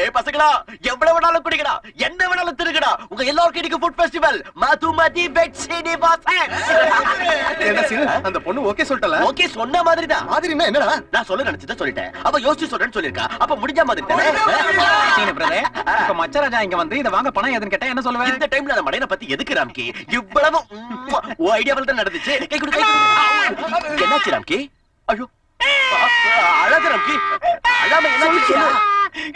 டேய் பசங்களா எவ்வளவு வேணாலும் குடிக்கடா என்ன வேணாலும் திருக்கடா உங்க எல்லாருக்கும் இன்னைக்கு ஃபுட் ஃபெஸ்டிவல் மதுமதி பெட் சீனிவாசன். என்ன சீனு அந்த பொண்ணு ஓகே சொல்லிட்டல? ஓகே சொன்ன மாதிரி தான் மாதிரின்னா என்னடா? நான் சொல்ல நினைச்சதை சொல்லிட்டேன். அவ யோசிச்சு சொல்றேன்னு சொல்லிருக்கா அப்ப முடிஞ்ச மாதிரி தானே? சீனு பிரதர் இப்ப மச்சராஜா இங்க வந்து இத வாங்க பணம் எதுன்னு கேட்டா என்ன சொல்லுவேன் இந்த டைம்ல அந்த மடையனை பத்தி எதுக்கு ராம்கி? இவ்வளவு உன் ஐடியாவில் தான் நடந்துச்சு. கை கொடு கை கொடு. என்னாச்சு ராம்கி? ஐயோ அழாத ராம்கி.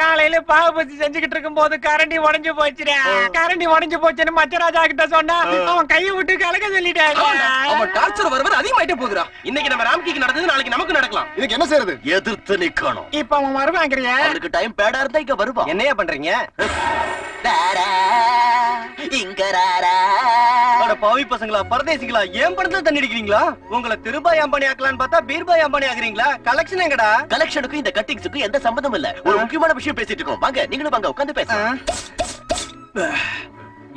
காலையில பாவ பசி செஞ்சுக்கிட்டு இருக்கும் போது கரண்டி உடைஞ்சு போச்சுடா. கரண்டி உடைஞ்சு போச்சுன்னு மச்சராஜா கிட்ட சொன்னா அவன் கையை விட்டு கலக்க சொல்லிட்டாங்க அவன் டார்ச்சர் வர வர அதிகமாயிட்டே போகுதுடா. இன்னைக்கு நம்ம ராம்கிக்கு நடந்தது நாளைக்கு நமக்கு நடக்கலாம். இதுக்கு என்ன செய்யறது எதிர்த்து நிக்கணும். இப்ப அவன் வருவாங்கிறிய. அவனுக்கு டைம் பேடா இருந்தா இங்க வருவான் என்னையா பண்றீங்க? இங்க ராரா. அட பாவி பசங்களா பரதேசிங்களா ஏன் படத்துல தண்ணி அடிக்கிறீங்களா? உங்களை திருபாய் அம்பானி ஆக்கலாம்னு பார்த்தா பீர்பாய் அம்பானி ஆகுறீங்களா கலெக்ஷன் எங்கடா? கலெக்ஷனுக்கும் இந்த கட்டிங்ஸுக்கும் எந்த சம்பந்தம் இல்ல. ஒரு முக்கியமான விஷயம் பேசிட்டு இருக்கோம். வாங்க நீங்களும் வாங்க உட்கார்ந்து பேசலாம்.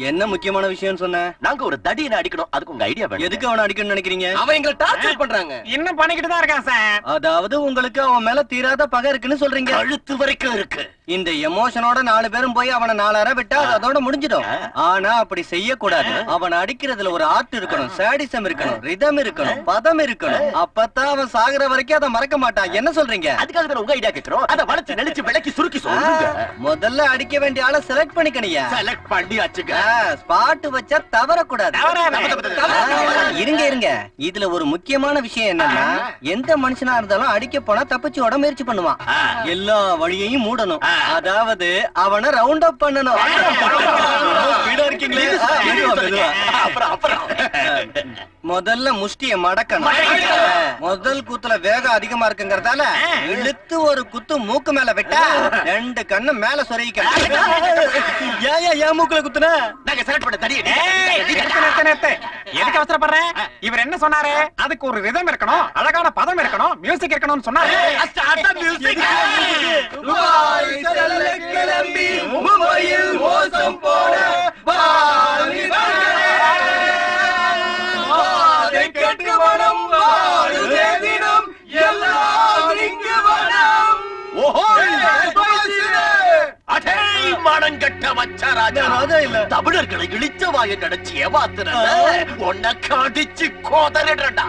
என்ன முக்கியமான விஷயம் சொன்ன? நாங்க ஒரு தடியனை அடிக்கணும். அதுக்கு உங்க ஐடியா வேணும். எதுக்கு அவனை அடிக்கணும்னு நினைக்கிறீங்க? அவன் எங்களை டார்ச்சர் பண்றாங்க. இன்னும் பண்ணிக்கிட்டு தான் இருக்கான் சார். அதாவது உங்களுக்கு அவன் மேல தீராத பகை இருக்குன்னு சொல்றீங்க. கழுத்து வரைக்கும் இருக்கு. இந்த எமோஷனோட நாலு பேரும் போய் அவனை நாலார விட்டா அது அதோட முடிஞ்சிடும். ஆனா அப்படி செய்யக்கூடாது. அவனை அடிக்கிறதுல ஒரு ஆர்ட் இருக்கணும் சாடிசம் இருக்கணும் ரிதம் இருக்கணும் பதம் இருக்கணும். அப்பதான் அவன் சாகுற வரைக்கும் அதை மறக்க மாட்டான். என்ன சொல்றீங்க? அதுக்காக உங்க ஐடியா கேக்குறோம். அத வளைச்சு நெளிச்சு விளக்கி சுருக்கி சொல்லுங்க. முதல்ல அடிக்க வேண்டிய ஆளை செலக்ட் பண்ணிக்கணியா செலக்ட் பண்ணியாச்சுங்க. ஸ்பாட் வச்சா தவறக்கூடாது. இருங்க இருங்க. இதுல ஒரு முக்கியமான விஷயம் என்னன்னா எந்த மனுஷனா இருந்தாலும் அடிக்க போனா தப்பிச்சு ஓட முயற்சி பண்ணுவான். எல்லா வழியையும் மூடணும். அதாவது அவனை ரவுண்ட் அப் பண்ணணும். ஸ்பீடா இருக்கீங்களே. அப்புறம் அப்புறம். முதல்ல முஷ்டிய மடக்கணும். முதல் குத்துல வேகம் அதிகமா இருக்குங்கறதால இழுத்து ஒரு குத்து மூக்கு மேல விட்டா ரெண்டு கண்ணு மேல சொருகிக்கணும். ஏன் ஏன் மூக்குல குத்துன? நாங்க செலக்ட் பண்ண நிறுத்து. எதுக்கு அவசரப்படுற? இவர் என்ன சொன்னாரு? அதுக்கு ஒரு ரிதம் இருக்கணும் அழகான பதம் இருக்கணும் மியூசிக் இருக்கணும்னு சொன்னாரு. கிளம்பி மோசம் போன ராஜா இல்ல. தமிழர்களை இழிச்ச வாய நினைச்சு ஏமாத்துற உன்னை கடிச்சு கோதறிடுறா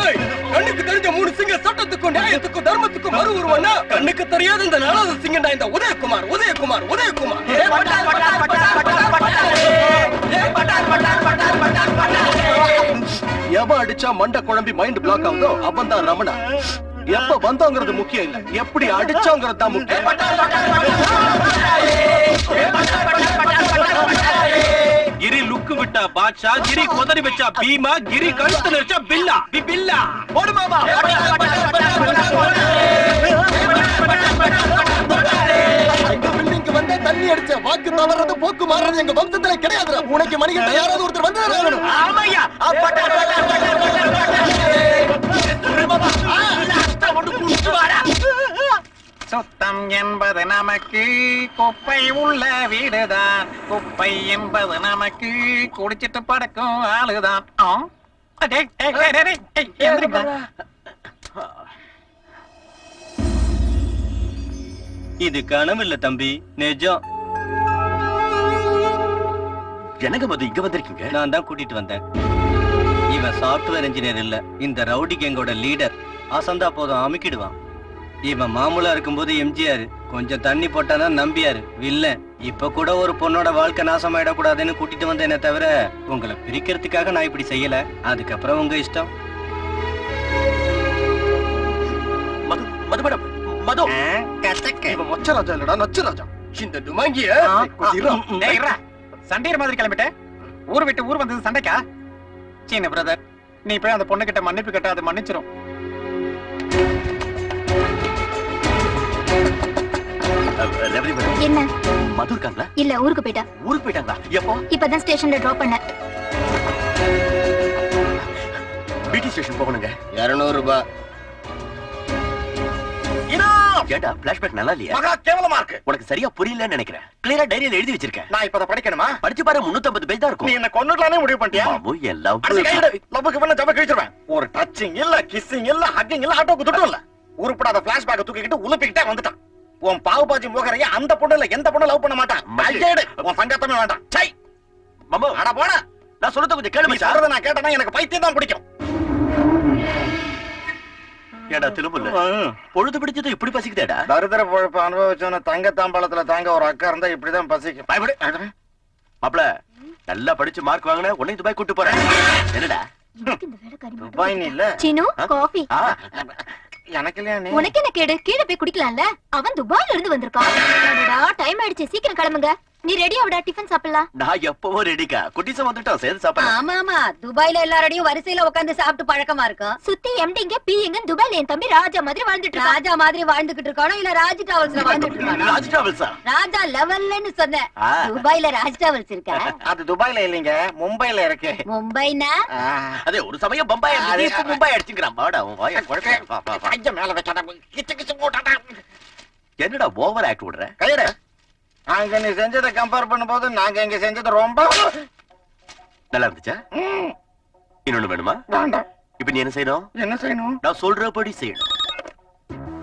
ஏய், கண்ணுக்கு தெரிஞ்ச மூணு சிங்க சட்டத்துக்கும் நியாயத்துக்கும் தர்மத்துக்கும் மறு உருவம்னா கண்ணுக்கு தெரியாத இந்த நாலாவது சிங்கண்டா இந்த உதயகுமார் உதயகுமார் உதயகுமார் எவன் அடிச்சா மண்டை குழம்பி மைண்ட் பிளாக் ஆகுதோ அவன் தான் ரமணா எப்ப வந்தோங்கிறது முக்கியம் இல்ல. எப்படி அடிச்சோங்கிறது தான் முக்கியம். கிரி லுக்கு விட்டா பாட்ஷா கிரி குதறி வச்சா பீமா கிரி கழுத்து நினைச்சா பில்லா. பி பில்லா. ஓடு மாமா. வாக்கு தவறது போக்கு மாறுறது எங்க வம்சத்துல கிடையாது உனக்கு மணிகிட்ட யாராவது ஒருத்தர் வந்து ஆமையா என்பது நமக்கு குப்பை உள்ள வீடுதான். குப்பை என்பது நமக்கு குடிச்சிட்டு படக்கும் ஆளுதான். இது கனவு இல்ல தம்பி நிஜம். எனக்கு மது இங்க வந்திருக்கீங்க? நான் தான் கூட்டிட்டு வந்தேன். இவன் சாஃப்ட்வேர் இன்ஜினியர் இல்ல. இந்த ரவுடி கேங்கோட லீடர் அசந்தா போதும் அமுக்கிடுவான். இவன் மாமூலா இருக்கும்போது எம்ஜிஆர். கொஞ்சம் தண்ணி போட்டானா நம்பியாரு. வில்லன் இப்ப கூட ஒரு பொண்ணோட வாழ்க்கை நாசமாயிடக்கூடாதுன்னு கூட்டிட்டு வந்தேனே தவிர உங்களை பிரிக்கிறதுக்காக நான் இப்படி செய்யல. அதுக்கப்புறம் உங்க இஷ்டம். மது மது மேடம் மது. இவன் மொச்ச ராஜா இல்லடா நச்சு ராஜா. இந்த டுமாங்கிய. சண்டையர் மாதிரி கிளம்பிட்ட. ஊர் விட்டு ஊர் வந்தது சண்டைக்கா? சீன பிரதர் நீ போய் அந்த பொண்ணு கிட்ட மன்னிப்பு கேட்ட அது மன்னிச்சிரும். ரவி மேடம் என்ன? மது இருக்காங்களா இல்ல ஊருக்கு போயிட்டா? ஊருக்கு போயிட்டாங்களா? எப்போ? இப்பதான் ஸ்டேஷன்ல டிராப் பண்ண பிடி ஸ்டேஷன் போகணுங்க. இருநூறு ரூபாய்! ஏண்டா பிளாஷ்பேக் நல்லா இல்லையா? மகா கேவலமா இருக்கு. உனக்கு சரியா புரியலன்னு நினைக்கிறேன். கிளியரா டைரியில எழுதி வச்சிருக்கேன். நான் இப்ப படிக்கணுமா? படிச்சு பாரு 350 பேஜ் தான் நீ இருக்கும் என்ன கொண்டுலானே முடிவு பண்ணிட்டியா? என் லவ்வுக்கு பண்ண கிழிச்சிருவேன். ஒரு டச்சிங் இல்ல கிஸ்ஸிங் இல்ல ஹக்கிங் இல்ல ஆட்டோக்கு துட்டும் இல்ல. உருப்படாத பிளாஷ்பேக் தூக்கிக்கிட்டு உலுப்பிக்கிட்டே வந்துட்டான். உன் பாவு பாஜி முகரைய அந்த பொண்ணு இல்ல எந்த பொண்ணு லவ் பண்ண மாட்டான்? உன் சங்கத்தமே வேண்டாம். சை. மாமு. அட போடா. நான் சொல்றத கொஞ்சம் கேளு மச்சான் சொல்றத நான் கேட்டனா எனக்கு பைத்தியம் தான் பிடிக்கும். ஏடா திரும்பல பொழுது பிடிச்சது இப்படி பசிக்குதேடா? தரித்திர பொழப்பு அனுபவிச்சவன தங்க தாம்பாளத்துல தாங்க ஒரு அக்கா இருந்தா இப்படிதான் பசிக்கும். பயப்படு. மாப்ள நல்லா படிச்சு மார்க் வாங்கின உன்னை துபாய் கூட்டு போறேன். என்னடா? துபாய் இல்ல. சீனு காஃபி ஆ, எனக்கு இல்லையா உனக்கு என்ன கேடு? கீழே போய் குடிக்கலாம்ல? அவன் துபாயில இருந்து வந்திருக்கான் டைம் ஆயிடுச்சு. சீக்கிரம் கிளம்புங்க. நீ ரெடி ஆவிடா டிஃபன் சாப்பிடலாம். நான் எப்பவும் ரெடிக்கா குட்டிசம் வந்துட்டோம் சேர்ந்து சாப்பிடலாம். ஆமா ஆமா. துபாய்ல எல்லாரோடையும் வரிசையில உட்கார்ந்து சாப்பிட்டு பழக்கமா இருக்கும் சுத்தி எம்டிங்க பீயங்க துபாயில என் தம்பி ராஜா மாதிரி வாழ்ந்துட்டு ராஜா மாதிரி வாழ்ந்துகிட்டு இருக்கானோ இல்ல ராஜ் டிராவல்ஸ்ல வாழ்ந்துட்டு இருக்கானோ ராஜ் டிராவல்ஸா ராஜா லெவல்லன்னு சொன்னேன். ஆ. துபாய்ல ராஜ் டிராவல்ஸ் இருக்கா? அது துபாய்ல இல்லைங்க மும்பைல இருக்கு. மும்பைனா? ஆ. அதே ஒரு சமயம் பம்பாய் இப்ப மும்பாய் அடிச்சுக்கிறான் வாடா உன் வாய குழப்ப. வா, வா, வா. கைய மேல வைக்காத கிச்சு கிச்சு போட்டாடா. என்னடா ஓவர் ஆக்ட் விடுற? கையட. அங்க நீ செஞ்சதை கம்பேர் பண்ணும்போது நாங்க இங்க செஞ்சது ரொம்ப நல்லா இருந்துச்சா? இன்னொன்னு வேணுமா? வேண்டாம். இப்ப நீ என்ன செய்யணும்? என்ன செய்யணும்? நான் சொல்றபடி செய்யணும்.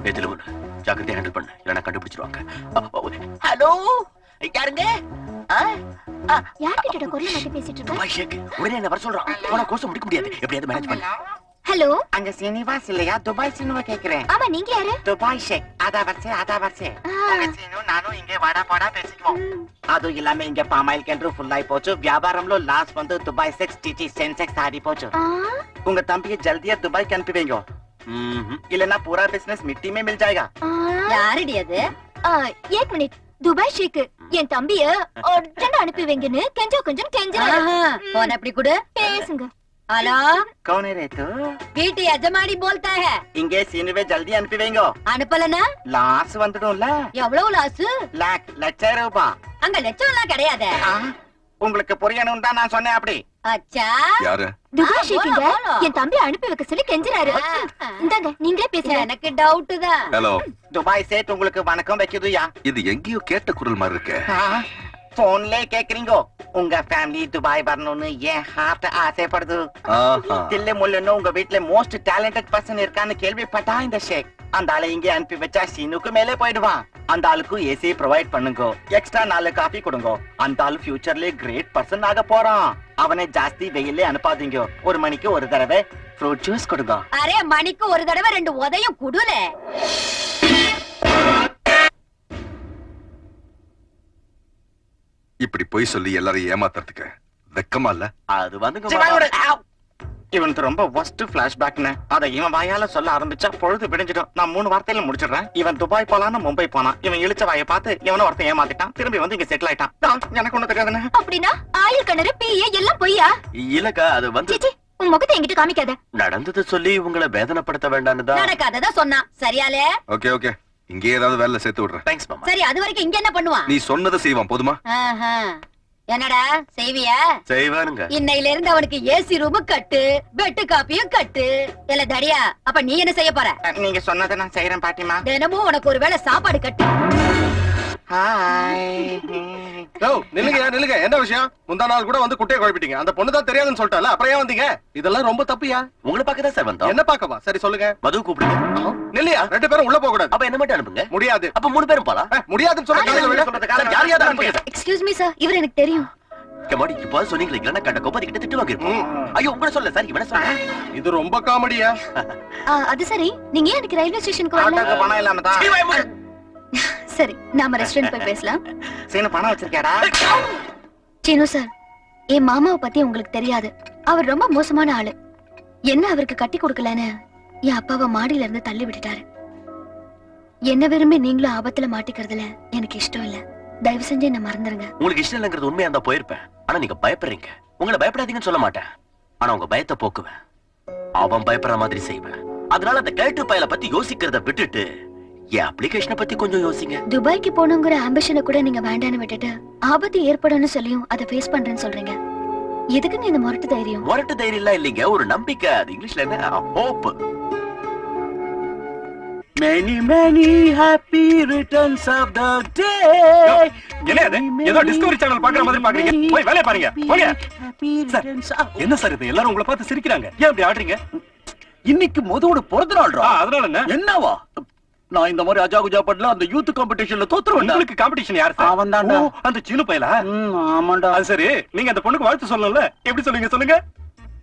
எதுல ஒண்ணு. ஜாக்கிரதையா ஹேண்டில் பண்ணு. இல்லைன்னா கண்டுபிடிச்சிருவாங்க. ஹலோ? யாருங்க? ஆ? ஆ, யார்கிட்ட குரல் மாத்தி பேசிட்டு இருக்க? உடனே என்ன வர சொல்றான். போனா கோர்ஸ் முடிக்க முடியாது. எப்படியாவது மேனேஜ் பண்ணு. ஹலோ? அங்க சீனிவாஸ் இல்லையா? துபாய் சீனுவை கேக்குறேன். ஆமா நீங்க யாரு? Dubai sheikh. அதா வரிசை அதா வரிசை சீனு நானும் இங்க வாடா போடா பேசிக்குவோம். அது இல்லாம இங்க பாமாயில் கென்று ஃபுல் ஆயி போச்சு. வியாபாரంలో లాస్ வந்து துபாய் செக்ஸ் டிஜி சென்செக்ஸ் ஆடி போச்சு. உங்க தம்பியை ஜல்தியா துபாய்க்கு அனுப்பி வைங்க இல்லனா பூரா பிசினஸ் மிட்டி மில் जाएगा யாரடி அது? एक मिनट துபாய் ஷேக்கு. என் தம்பிய அர்ஜென்ட் அனுப்பி வைங்கன்னு கெஞ்சோ கொஞ்சம் கெஞ்சா போன் அப்படி கூட. பேசுங்க. ஹலோ कौन है रे तू வீட்டு எஜமானி போல்தா ஹே இங்கே சீனுவே ஜல்தி அனுப்பி வைங்க அனுப்பலனா லாஸ் வந்துடும்ல எவ்வளவு லாசு லாக் லட்சம் ரூபாய் அங்க லட்சம் எல்லாம் கிடையாது ஆ, உங்களுக்கு புரியணும் தான் நான் சொன்னேன் அப்படி அச்சா யாரு துபாய் ஆ, ஷேக்குங்க போலாம், போலாம். என் தம்பி அனுப்பி வைக்க சொல்லி கெஞ்சினாரு ஆ. இந்தாங்க நீங்களே பேசுங்க எனக்கு டவுட் தான் ஹலோ துபாய் சேட் உங்களுக்கு வணக்கம் வைக்குதுயா இது எங்கேயோ கேட்ட குரல் மாதிரி இருக்கு போன்ல கேக்குறீங்க? உங்க ஃபேமிலி துபாய் வரணும்னு ஏன் ஹார்ட் ஆசைப்படுது? தில்லு முள்ளுன்னு உங்க வீட்ல மோஸ்ட் டேலண்டட் பர்சன் இருக்கான்னு கேள்விப்பட்டா இந்த ஷேக்? அந்த ஆளை இங்கே அனுப்பி வச்சா சீனுக்கு மேலே போயிடுவான் அந்த ஆளுக்கு ஏசி ப்ரொவைட் பண்ணுங்க. எக்ஸ்ட்ரா நாலு காஃபி கொடுங்க. அந்த ஆளு ஃபியூச்சர்ல கிரேட் பர்சன் ஆக போறான். அவனை ஜாஸ்தி வெயிலே அனுப்பாதீங்க. ஒரு மணிக்கு ஒரு தடவை ஃப்ரூட் ஜூஸ் கொடுங்க. அரே மணிக்கு ஒரு தடவை ரெண்டு உதயம் குடுல. இப்படி பொய் சொல்லி எல்லாரையும் ஏமாத்துறதுக்கு வெக்கமா இல்ல? அது வந்துங்க. ஆவ். இவனுக்கு ரொம்ப ஒஸ்ட் பிளாஷ்பேக்னு அதை இவன் வாயால சொல்ல ஆரம்பிச்சா பொழுது விடிஞ்சிடும். நான் மூணு வார்த்தையில முடிச்சிடுறேன். இவன் துபாய் போலான்னு மும்பை போனான். இவன் இழிச்ச வாயை பார்த்து இவனை ஒருத்தன் ஏமாத்திட்டான். திரும்பி வந்து இங்க செட்டில் ஆயிட்டான். எனக்கு ஒண்ணு தெரியாதுன்னு. அப்படின்னா ஆயுள் கிணறு பிஏ எல்லாம் பொய்யா? இல்லக்கா அது வந்து உன் முகத்தை என்கிட்ட காமிக்காத. நடந்ததை சொல்லி உங்களை வேதனைப்படுத்த வேண்டான்னு தான். நடக்காததா சொன்னான். சரியாலே? Okay okay. இங்கே ஏதாவது வேலை சேர்த்து விடுறேன். தேங்க்ஸ் மாமா. சரி அது வரைக்கும் இங்க என்ன பண்ணுவான் நீ சொன்னதை செய்வான் போதுமா? ஆஹா. என்னடா செய்வியா? செய்வானுங்க. இன்னையில இருந்து அவனுக்கு ஏசி ரூம் கட்டு பெட்டு காப்பியும் கட்டு. இல்ல தடியா அப்ப நீ என்ன செய்ய போற? நீங்க சொன்னதை நான் செய்யறேன் பாட்டிமா தினமும் உனக்கு ஒரு வேளை சாப்பாடு கட்டு. நில்லுங்க நில்லுங்க. என்ன விஷயம்? முந்தா நாள் கூட வந்து குட்டையை குழப்பிட்டீங்க. அந்த பொண்ணு தான் தெரியாதுன்னு சொல்லிட்டால அப்புறம் ஏன் வந்தீங்க? இதெல்லாம் ரொம்ப தப்புயா உங்களை பார்க்க தான் சார் வந்தோம். என்ன பாக்கவா சரி சொல்லுங்க. மது கூப்பிடுங்க. நில்லையா ரெண்டு பேரும் உள்ள போக கூடாது அப்ப என்ன மட்டும் அனுப்புங்க? முடியாது. அப்ப மூணு பேரும் போலாம். முடியாதுன்னு சார், யார் யார் அனுப்புங்க. எக்ஸ்கியூஸ் மீ சார் இவர் எனக்கு தெரியும். கமாடி இப்போ சொன்னீங்களே கண்ட கோபதி கிட்ட திட்டு வாங்கிருப்போம் ஐயோ உங்களை சொல்ல சார். இவனை சொல்ல இது ரொம்ப காமெடியா. அது சரி. நீங்க ஏன் எனக்கு ரயில்வே ஸ்டேஷனுக்கு வரல? பணம் இல்லாம தான். சரி நாம ரெஸ்டாரண்ட் போய் பேசலாம். சீனு பணம் வச்சிருக்கேடா சீனு சார் என் மாமாவை பத்தி உங்களுக்கு தெரியாது. அவர் ரொம்ப மோசமான ஆளு. என்ன அவருக்கு கட்டி கொடுக்கலன்னு என் அப்பாவை மாடியில இருந்து தள்ளி விட்டுட்டாரு. என்ன விரும்பி நீங்களும் ஆபத்துல மாட்டிக்கிறதுல எனக்கு இஷ்டம் இல்ல. தயவு செஞ்சு என்ன மறந்துருங்க. உங்களுக்கு இஷ்டம் இல்லைங்கிறது உண்மையா இருந்தா போயிருப்பேன். ஆனா நீங்க பயப்படுறீங்க. உங்களை பயப்படாதீங்கன்னு சொல்ல மாட்டேன். ஆனா உங்க பயத்தை போக்குவேன். அவன் பயப்படுற மாதிரி செய்வேன். அதனால அந்த கேட்டு பயல பத்தி யோசிக்கிறத விட்டுட்டு என் அப்ளிகேஷனை பத்தி கொஞ்சம் யோசிங்க. துபாய்க்கு போகணுங்கிற ஆம்பிஷனை கூட நீங்க வேண்டான்னு விட்டுட்டு ஆபத்து ஏற்படும்னு சொல்லியும் அதை ஃபேஸ் பண்றேன்னு சொல்றீங்க. எதுக்குங்க இந்த முரட்டு தைரியம்? முரட்டு தைரியம் எல்லாம் இல்லைங்க. ஒரு நம்பிக்கை. அது இங்கிலீஷ்ல என்ன? Hope many many happy returns of the day என்ன அது ஏதோ டிஸ்கவரி சேனல் பாக்குற மாதிரி பாக்குறீங்க போய் வேலைய பாருங்க. போங்க. சார், என்ன சார் இது? எல்லாரும் உங்களை பார்த்து சிரிக்கிறாங்க. ஏன் இப்படி ஆடுறீங்க? இன்னைக்கு மொதோட பிறந்த நாள் அதனால என்ன? என்னவா? நான் இந்த மாதிரி அஜா குஜா படல அந்த யூத் காம்படிஷன்ல தோத்துருவேன். உங்களுக்கு காம்படிஷன் யார் சார் அவன் தான்டா. ஓ, அந்த சீனு பையலா? ஆமாண்டா. அது சரி. நீங்க அந்த பொண்ணுக்கு வாழ்த்து சொல்லணும்ல? எப்படி சொல்லுங்க சொல்லுங்க?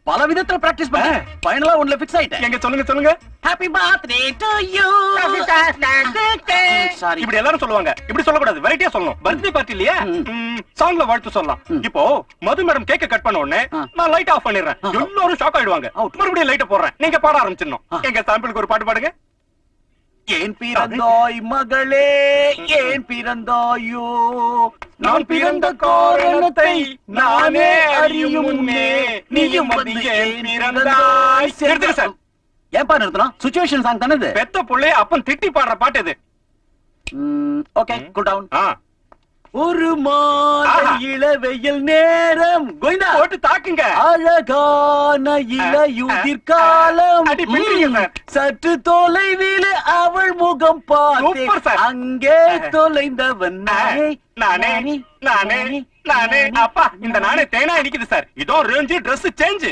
பல விதத்துல பிராக்டிஸ் பண்ண ஃபைனலா ஒன்ல ஃபிக்ஸ் ஆயிட்டேன். எங்க சொல்லுங்க சொல்லுங்க. Happy birthday to you sorry இப்படி எல்லாரும் சொல்லுவாங்க. இப்படி சொல்லக்கூடாது. வெரைட்டியா சொல்லணும். பர்த்டே பார்ட்டி இல்லையா. சாங்ல வாழ்த்து சொல்லலாம். இப்போ மது மேடம் கேக்க கட் பண்ண உடனே. நான் லைட் ஆஃப் பண்ணிடுறேன். எல்லாரும் ஷாக் ஆயிடுவாங்க. மறுபடியும் லைட்ட போடுறேன். நீங்க பாட ஆரம்பிச்சிடணும். எங்க சாம்பிளுக்கு ஒரு பாட்டு பாடுங்க. ஏன் பிறந்தாய் மகளே? ஏன் பிறந்தாயோ? நான் பிறந்த காரணத்தை நானே அறியும் முன்னே நீயும் வந்து ஏன் பிறந்தாய்? நிறுத்துங்க சார். ஏன்பா நிறுத்தணும்? சுச்சுவேஷன் சாங் தானே பெத்த புள்ளைய அப்பன் திட்டி பாடுற பாட்டு இது. ஓகே கூல் டவுன் ஆ. ஒரு மாலை. இளவெயில் நேரம். போட்டு தாக்குங்க. அழகான இளையுதிர் காலம். சற்று தொலைவில் அவள் முகம் சார். அங்கே தொலைந்தவன் நானே. நானே நானே நானே அப்பா இந்த நானே. தேனா அடிக்குது சார். இதோ ரேஞ்சு Dress சேஞ்ச்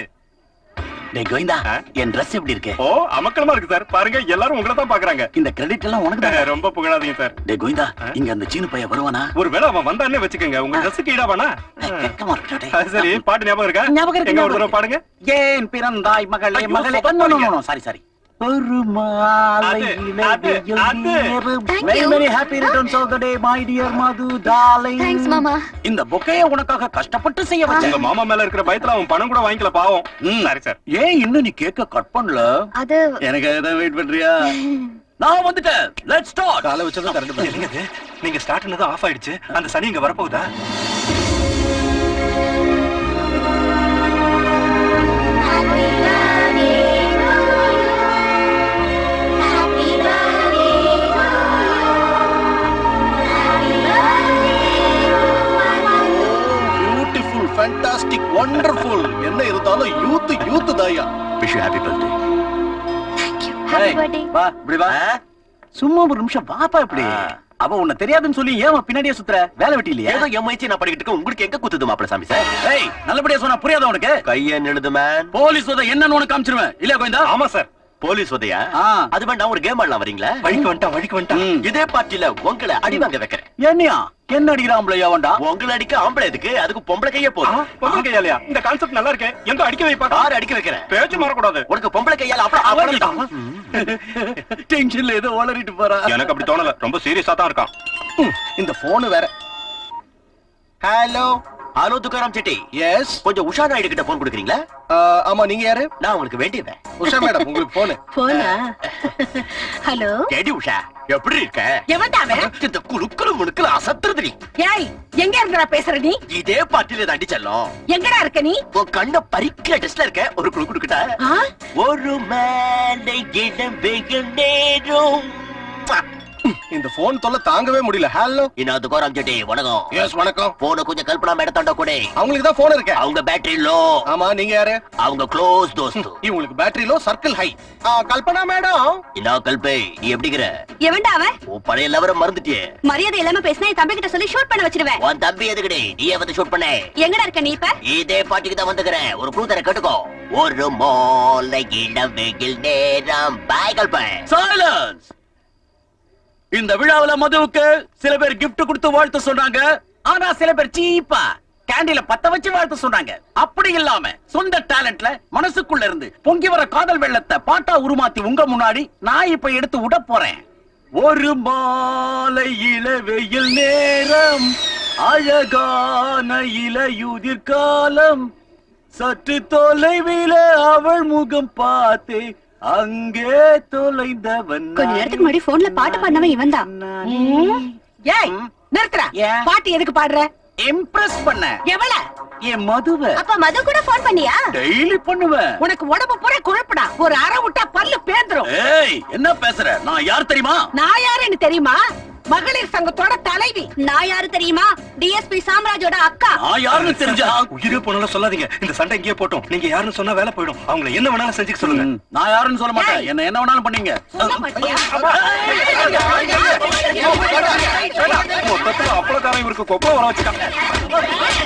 டேய் கோவிந்தா? என் Dress எப்படி இருக்கு? ஓ அமக்கலமா இருக்கு சார். பாருங்க எல்லாரும் உங்களை தான் பாக்குறாங்க. இந்த கிரெடிட் எல்லாம் உனக்கு தான். ரொம்ப புகழாதீங்க சார். டேய் கோவிந்தா? இங்க அந்த சீனு பையன் வருவானா? ஒருவேளை அவன் வந்தானே வச்சுக்கோங்க. உங்க ட்ரெஸ்ஸுக்கு ஈடாவானா? சரி பாட்டு ஞாபகம் இருக்கா? ஞாபகம் இருக்கு, ஒரு தடவை பாடுங்க. ஏன் பிறந்தாய் மகளே மகளே. சாரி சாரி ஒரு இந்த பொக்கைய உனக்காக கஷ்டப்பட்டு செய்ய வச்சேன். மாமா மேல இருக்கிற பயத்துல அவன் பணம் கூட வாங்கிக்கல பாவம். சரி சார். ஏன் இன்னும் நீ கேக்க கட் பண்ணல? அது எனக்கு தான் வெயிட் பண்றியா? நான் வந்துட்டேன். லெட்ஸ் ஸ்டார்ட் காலை வச்சதும் கரண்ட்? நீங்க ஸ்டார்ட் பண்ணது ஆஃப் ஆயிடுச்சு. அந்த சனி இங்க வரப்போகுதா? ஃபேண்டாஸ்டிக் வண்டர்ஃபுல் என்ன இருந்தாலும் யூத் யூத் தாயா. Wish happy birthday happy birthday வா இப்படி வா. சும்மா ஒரு நிமிஷம் வாப்பா இப்படி. அவ உன்னை தெரியாதுன்னு சொல்லி ஏன் பின்னாடியே சுத்துற? வேலை வெட்டி இல்லையா? ஏதோ எம்ஐச்சி நான் படிக்கிட்டு இருக்கேன். உங்களுக்கு எங்க குத்துது மாப்பிள சாமி சார் ஏய் நல்லபடியா சொன்னா புரியாத உனக்கு? கைய நிழுது மேன் போலீஸ் என்னன்னு உனக்கு காமிச்சிருவேன். இல்லையா கோவிந்தா? ஆமா சார் போலீஸ் உதயா? ஆ. அது வேண்டாம் ஒரு கேம் ஆடலாம் வரீங்களா? வழிக்கு வந்துட்டான் வழிக்கு வந்துட்டான். இதே பார்ட்டில உங்களை அடி வாங்க வைக்கிறேன். என்னையா? என்ன அடிக்கிறான் வேண்டா உங்களை அடிக்க ஆம்பளை எதுக்கு? அதுக்கு பொம்பளை கையே போதும். பொம்பளை கையாலயா இந்த கான்செப்ட் நல்லா இருக்கே. எங்க அடிக்க வைப்பா? கார் அடிக்க வைக்கிறேன் பேச்சு மாறக்கூடாது. உனக்கு பொம்பளை கையால அப்புறம் அவ்வளவுதான். டென்ஷன்ல ஏதோ வளரிட்டு போறா. எனக்கு அப்படி தோணல. ரொம்ப சீரியஸா தான் இருக்கான். இந்த போன் வேற. Hello hello Tukaram Chetty. Yes கொஞ்சம் உஷா நாயுடு கிட்ட போன் கொடுக்குறீங்களா? ஆமா நீங்க யாரு? நான் உங்களுக்கு வேண்டியவன். உஷா மேடம் உங்களுக்கு போனு போனா ஹலோ கேடி உஷா எப்படி இருக்க? எவன்டா அவன்? இந்த குலுக்குலு முழுக்குல அசத்துறது நீ. ஏய் எங்க இருந்துடா பேசுற நீ? இதே பார்ட்டில தாண்டி செல்லும். எங்கடா இருக்க நீ? உன் கண்ண பறிக்கிற டெஸ்ட்ல இருக்க ஒரு குழு கொடுக்கட்டா? ஒரு மேலை இடம் வெகு நேரம். இந்த போன் தொல்லை தாங்கவே முடியல. ஹலோ இன்னும் துக்காராம் செட்டி வணக்கம். எஸ் வணக்கம். போன கொஞ்சம் கல்பனா மேடத்தாண்ட கூட. அவங்களுக்கு தான் போன் இருக்கேன் அவங்க பேட்டரி லோ ஆமா நீங்க யாரு? அவங்க க்ளோஸ் தோஸ்து இவங்களுக்கு battery low circle high Kalpana madam. என்ன கல்பை நீ எப்படிங்கிற எவன்டா அவன்? உன் பழைய லவரை மறந்துட்டியே. மரியாதை இல்லாம பேசினா என் தம்பி கிட்ட சொல்லி ஷூட் பண்ண வச்சிருவேன். உன் தம்பி எதுக்குடி? நீயே வந்து ஷூட் பண்ண. எங்கடா இருக்க நீ இப்ப? இதே பாட்டுக்கு தான் வந்துக்கிறேன். ஒரு க்ளூ தர கேட்டுக்கோ. ஒரு மோலை இளம் வெயில் நேரம். பாய் கல்பை. சைலன்ஸ் இந்த விழாவுல மதுவுக்கு சில பேர் கிஃப்ட் கொடுத்து வாழ்த்து சொன்னாங்க ஆனா சில பேர் சீப்பா கேண்டில பத்த வச்சு வாழ்த்து சொன்னாங்க அப்படி இல்லாம சொந்த டேலண்ட்ல மனசுக்குள்ள இருந்து பொங்கி வர காதல் வெள்ளத்தை பாட்டா உருமாத்தி உங்க முன்னாடி நான் இப்ப எடுத்து விட போறேன். ஒரு மாலை இளவெயில் நேரம் அழகான இலையுதிர் காலம் சற்று தொலைவில அவள் முகம் பார்த்தே அங்கே தொலைந்தவன் கொஞ்ச நேரத்துக்கு முன்னாடி போன்ல பாட்டு பண்ணவன் இவன் தான். ஏய் நிறுத்துறா? பாட்டு எதுக்கு பாடுற? இம்ப்ரெஸ் பண்ண. எவள என் மதுவ. அப்ப மது கூட போன் பண்ணியா? டெய்லி பண்ணுவேன். உனக்கு உடம்பு பூரா குழப்படா. ஒரு அரை விட்டா பல்லு பேந்துரும். ஏய் என்ன பேசுற? நான் யார் தெரியுமா? நான் யாருன்னு தெரியுமா? மகளிர் சங்கத்தோட தலைவி நான் யாரு தெரியுமா டிஎஸ்பி சாம்ராஜோட அக்கா நான் யாருன்னு தெரிஞ்சா உயிரே போனாலும் சொல்லாதீங்க இந்த சண்டை இங்கேயே போட்டோம் நீங்க யாருன்னு சொன்னா வேலை போயிடும் அவங்கள என்ன வேணாலும் செஞ்சுக்க சொல்லுங்க நான் யாருன்னு சொல்ல மாட்டேன் என்ன என்ன வேணாலும் பண்ணீங்க? மொத்தத்துல அப்பளக்காரன் இவருக்கு கொப்பளம் வர வச்சுட்டான்